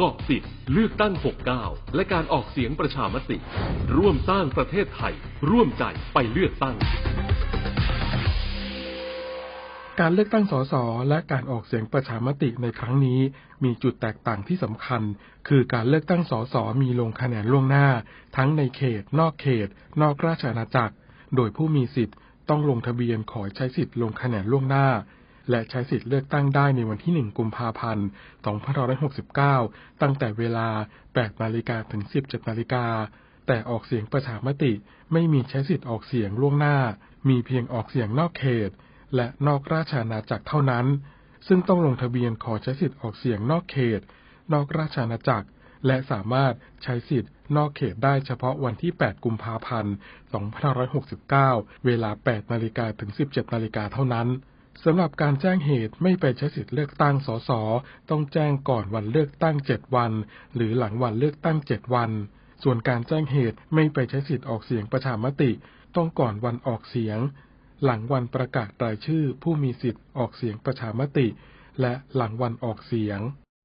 กาะติดเลือกตั้ง 69 และการออกเสียงประชามติ ร่วมสร้างประเทศไทย ร่วมใจไปเลือกตั้ง การเลือกตั้งสสและการออกเสียงประชามติในครั้งนี้ มีจุดแตกต่างที่สำคัญ คือการเลือกตั้งสสมีลงคะแนนล่วงหน้า ทั้งในเขต นอกเขต นอกราชอาณาจักร โดยผู้มีสิทธิ์ต้องลงทะเบียนขอใช้สิทธิ์ลงคะแนนล่วงหน้า และใช้สิทธิ์เลือกตั้งได้ในวันที่ 1 กุมภาพันธ์ 2569 ตั้งแต่เวลา 8 นาฬิกาถึง 17 นาฬิกา แต่ออกเสียงประชามติไม่มีใช้สิทธิ์ออกเสียงล่วงหน้า มีเพียงออกเสียงนอกเขต และนอกราชอาณาจักรเท่านั้น ซึ่งต้องลงทะเบียนขอใช้สิทธิ์ออกเสียงนอกเขต นอกราชอาณาจักร และสามารถใช้สิทธิ์นอกเขตได้เฉพาะวันที่ 8 กุมภาพันธ์ 2569 เวลา 8 นาฬิกาถึง 17 นาฬิกาเท่านั้น สำหรับการแจ้งเหตุไม่ไปใช้สิทธิ์เลือกตั้งสส ต้องแจ้งก่อนวันเลือกตั้ง7วัน หรือหลังวันเลือกตั้ง7วัน ส่วนการแจ้งเหตุไม่ไปใช้สิทธิ์ออกเสียงประชามติ ต้องก่อนวันออกเสียง หลังวันประกาศรายชื่อผู้มีสิทธิ์ออกเสียงประชามติ และหลังวันออกเสียง